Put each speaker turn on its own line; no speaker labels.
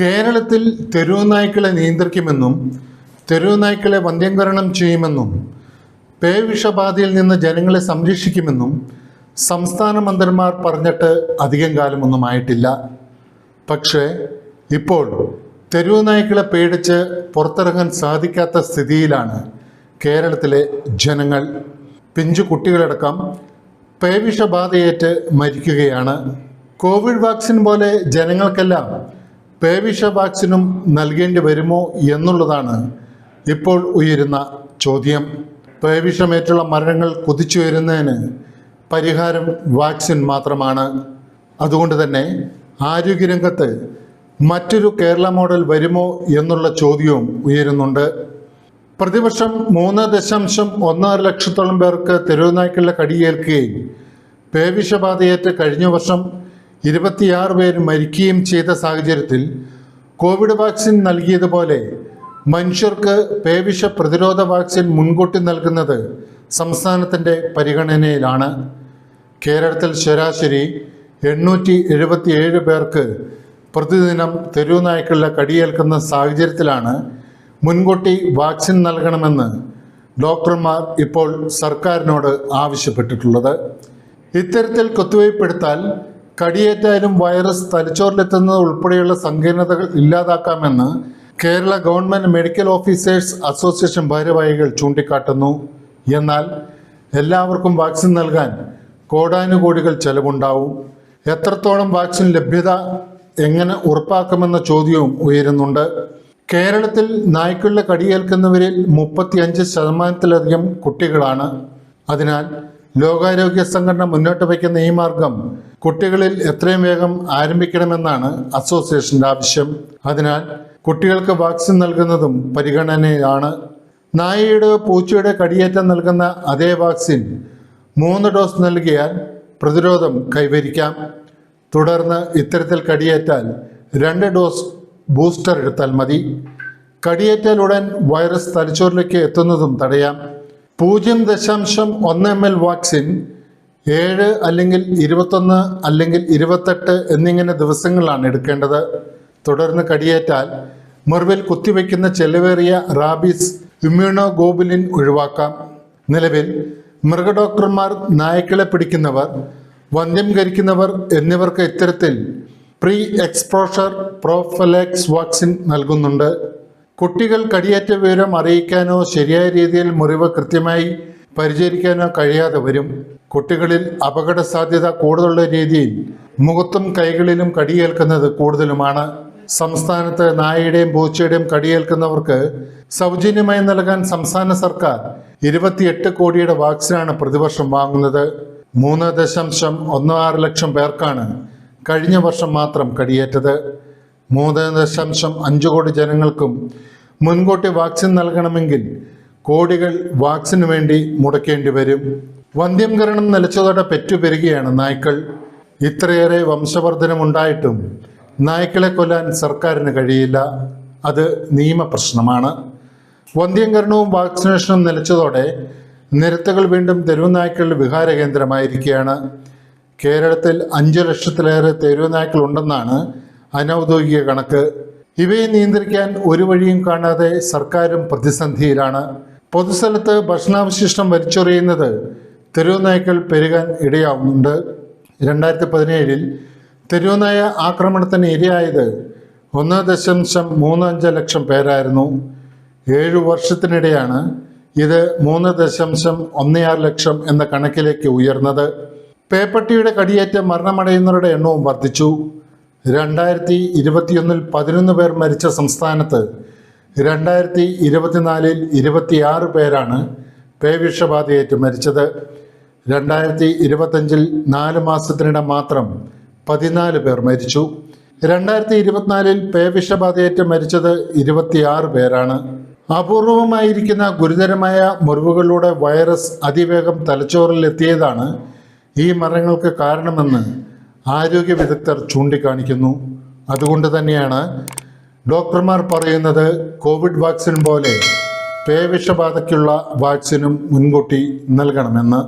കേരളത്തിൽ തെരുവ് നായ്ക്കളെ നിയന്ത്രിക്കുമെന്നും തെരുവ് നായ്ക്കളെ വന്ധ്യംകരണം ചെയ്യുമെന്നും പേവിഷബാധയിൽ നിന്ന് ജനങ്ങളെ സംരക്ഷിക്കുമെന്നും സംസ്ഥാന മന്ത്രിമാർ പറഞ്ഞിട്ട് അധികം കാലമൊന്നും ആയിട്ടില്ല. പക്ഷേ ഇപ്പോൾ തെരുവ് നായ്ക്കളെ പേടിച്ച് പുറത്തിറങ്ങാൻ സാധിക്കാത്ത സ്ഥിതിയിലാണ് കേരളത്തിലെ ജനങ്ങൾ. പിഞ്ചു കുട്ടികളടക്കം പേവിഷബാധയേറ്റ് മരിക്കുകയാണ്. കോവിഡ് വാക്സിൻ പോലെ ജനങ്ങൾക്കെല്ലാം പേവിഷ വാക്സിനും നൽകേണ്ടി വരുമോ എന്നുള്ളതാണ് ഇപ്പോൾ ഉയരുന്ന ചോദ്യം. പേവിഷമേറ്റുള്ള മരണങ്ങൾ കുതിച്ചുയരുന്നതിന് പരിഹാരം വാക്സിൻ മാത്രമാണ്. അതുകൊണ്ട് തന്നെ ആരോഗ്യരംഗത്ത് മറ്റൊരു കേരള മോഡൽ വരുമോ എന്നുള്ള ചോദ്യവും ഉയരുന്നുണ്ട്. പ്രതിവർഷം മൂന്ന് ദശാംശം ഒന്നര ലക്ഷത്തോളം പേർക്ക് തെരുവുനായ്ക്കളുടെ കടിയേൽക്കുകയും പേവിഷബാധയേറ്റ് കഴിഞ്ഞ വർഷം ഇരുപത്തിയാറ് പേർ മരിക്കുകയും ചെയ്ത സാഹചര്യത്തിൽ കോവിഡ് വാക്സിൻ നൽകിയതുപോലെ മനുഷ്യർക്ക് പേവിഷ പ്രതിരോധ വാക്സിൻ മുൻകൂട്ടി നൽകുന്നത് സംസ്ഥാനത്തിന്റെ പരിഗണനയിലാണ്. കേരളത്തിൽ ശരാശരി എണ്ണൂറ്റി എഴുപത്തിയേഴ് പേർക്ക് പ്രതിദിനം തെരുവുനായ്ക്കളുടെ കടിയേൽക്കുന്ന സാഹചര്യത്തിലാണ് മുൻകൂട്ടി വാക്സിൻ നൽകണമെന്ന് ഡോക്ടർമാർ ഇപ്പോൾ സർക്കാരിനോട് ആവശ്യപ്പെട്ടിട്ടുള്ളത്. ഇത്തരത്തിൽ കുത്തിവയ്പ്പെടുത്താൽ കടിയേറ്റാലും വൈറസ് തലച്ചോറിലെത്തുന്നത് ഉൾപ്പെടെയുള്ള സങ്കീർണതകൾ ഇല്ലാതാക്കാമെന്ന് Kerala government medical officers association ഭാരവാഹികൾ ചൂണ്ടിക്കാട്ടുന്നു. എന്നാൽ എല്ലാവർക്കും വാക്സിൻ നൽകാൻ കോടാനുകോടികൾ ചെലവുണ്ടാവും. എത്രത്തോളം വാക്സിൻ ലഭ്യത എങ്ങനെ ഉറപ്പാക്കുമെന്ന ചോദ്യവും ഉയരുന്നുണ്ട്. കേരളത്തിൽ നായ്ക്കളുടെ കടിയേൽക്കുന്നവരിൽ മുപ്പത്തിയഞ്ച് ശതമാനത്തിലധികം കുട്ടികളാണ്. അതിനാൽ ലോകാരോഗ്യ സംഘടന മുന്നോട്ട് വയ്ക്കുന്ന ഈ മാർഗം കുട്ടികളിൽ എത്രയും വേഗം ആരംഭിക്കണമെന്നാണ് അസോസിയേഷന്റെ ആവശ്യം. അതിനാൽ കുട്ടികൾക്ക് വാക്സിൻ നൽകുന്നതും പരിഗണനയാണ് നായയുടെ പൂച്ചയുടെ കടിയേറ്റം നൽകുന്ന അതേ വാക്സിൻ മൂന്ന് ഡോസ് നൽകിയാൽ പ്രതിരോധം കൈവരിക്കാം. തുടർന്ന് ഇത്തരത്തിൽ കടിയേറ്റാൽ രണ്ട് ഡോസ് ബൂസ്റ്റർ എടുത്താൽ മതി. കടിയേറ്റാൽ ഉടൻ വൈറസ് തലച്ചോറിലേക്ക് എത്തുന്നതും തടയാം. പൂജ്യം ദശാംശം ഒന്ന് എം എൽ വാക്സിൻ ഏഴ് അല്ലെങ്കിൽ ഇരുപത്തൊന്ന് അല്ലെങ്കിൽ ഇരുപത്തെട്ട് എന്നിങ്ങനെ ദിവസങ്ങളാണ് എടുക്കേണ്ടത്. തുടർന്ന് കടിയേറ്റാൽ മുറിവിൽ കുത്തിവെക്കുന്ന ചെലവേറിയ റാബീസ് ഇമ്മ്യൂണോഗോബുലിൻ ഒഴിവാക്കാം. നിലവിൽ മൃഗഡോക്ടർമാർ നായ്ക്കളെ പിടിക്കുന്നവർ വന്ധ്യം കരിക്കുന്നവർ എന്നിവർക്ക് ഇത്തരത്തിൽ പ്രീ എക്സ്പോഷർ പ്രോഫലക്സ് വാക്സിൻ നൽകുന്നുണ്ട്. കുട്ടികൾ കടിയേറ്റ വിവരം അറിയിക്കാനോ ശരിയായ രീതിയിൽ മുറിവ് കൃത്യമായി പരിചരിക്കാനോ കഴിയാതെ വരും. കുട്ടികളിൽ അപകട സാധ്യത കൂടുതലുള്ള രീതിയിൽ മുഖത്തും കൈകളിലും കടിയേൽക്കുന്നത് കൂടുതലുമാണ്. സംസ്ഥാനത്ത് നായയുടെയും പൂച്ചയുടെയും കടിയേൽക്കുന്നവർക്ക് സൗജന്യമായി നൽകാൻ സംസ്ഥാന സർക്കാർ ഇരുപത്തിയെട്ട് കോടിയുടെ വാക്സിനാണ് പ്രതിവർഷം വാങ്ങുന്നത്. മൂന്ന് ദശാംശം ഒന്ന് ആറ് ലക്ഷം പേർക്കാണ് കഴിഞ്ഞ വർഷം മാത്രം കടിയേറ്റത്. മൂന്ന് ദശാംശം അഞ്ച് കോടി ജനങ്ങൾക്കും മുൻകൂട്ടി വാക്സിൻ നൽകണമെങ്കിൽ കോടികൾ വാക്സിന് വേണ്ടി മുടക്കേണ്ടി വരും. വന്ധ്യംകരണം നിലച്ചതോടെ പെറ്റുപെരുകയാണ് നായ്ക്കൾ. ഇത്രയേറെ വംശവർദ്ധനമുണ്ടായിട്ടും നായ്ക്കളെ കൊല്ലാൻ സർക്കാരിന് കഴിയില്ല. അത് നിയമപ്രശ്നമാണ്. വന്ധ്യംകരണവും വാക്സിനേഷനും നിലച്ചതോടെ നിരത്തുകൾ വീണ്ടും തെരുവുനായ്ക്കളുടെ വിഹാര കേന്ദ്രമായിരിക്കുകയാണ്. കേരളത്തിൽ അഞ്ചു ലക്ഷത്തിലേറെ തെരുവ് നായ്ക്കൾ ഉണ്ടെന്നാണ് അനൗദ്യോഗിക കണക്ക്. ഇവയെ നിയന്ത്രിക്കാൻ ഒരു വഴിയും കാണാതെ സർക്കാരും പ്രതിസന്ധിയിലാണ്. പൊതുസ്ഥലത്ത് ഭക്ഷണാവശിഷ്ടം വലിച്ചെറിയുന്നത് തെരുവുനായ്ക്കൾ പെരുകാൻ ഇടയാവുന്നുണ്ട്. രണ്ടായിരത്തി പതിനേഴിൽ തെരുവുനായ ആക്രമണത്തിന് ഇരയായത് ഒന്ന് ദശാംശം മൂന്ന് അഞ്ച് ലക്ഷം പേരായിരുന്നു. ഏഴു വർഷത്തിനിടെയാണ് ഇത് മൂന്ന് ദശാംശം ഒന്ന് ആറ് ലക്ഷം എന്ന കണക്കിലേക്ക് ഉയർന്നത്. പേപ്പട്ടിയുടെ കടിയേറ്റ മരണമടയുന്നവരുടെ എണ്ണവും വർദ്ധിച്ചു. രണ്ടായിരത്തി ഇരുപത്തിയൊന്നിൽ പതിനൊന്ന് പേർ മരിച്ച സംസ്ഥാനത്ത് രണ്ടായിരത്തി ഇരുപത്തിനാലിൽ ഇരുപത്തിയാറ് പേരാണ് പേവിഷബാധയേറ്റ് മരിച്ചത്. രണ്ടായിരത്തി ഇരുപത്തഞ്ചിൽ നാല് മാസത്തിനിടെ മാത്രം പതിനാല് പേർ മരിച്ചു. രണ്ടായിരത്തി ഇരുപത്തിനാലിൽ പേവിഷബാധയേറ്റ് മരിച്ചത് ഇരുപത്തിയാറ് പേരാണ്. അപൂർവമായിരിക്കുന്ന ഗുരുതരമായ മുറിവുകളിലൂടെ വൈറസ് അതിവേഗം തലച്ചോറിൽ എത്തിയതാണ് ഈ മരണങ്ങൾക്ക് കാരണമെന്ന് ആരോഗ്യ വിദഗ്ധർ ചൂണ്ടിക്കാണിക്കുന്നു. അതുകൊണ്ട് തന്നെയാണ് ഡോക്ടർമാർ പറയുന്നത് കോവിഡ് വാക്സിൻ പോലെ പേവിഷബാധയ്ക്കുള്ള വാക്സിനും മുൻകൂട്ടി നൽകണമെന്ന്.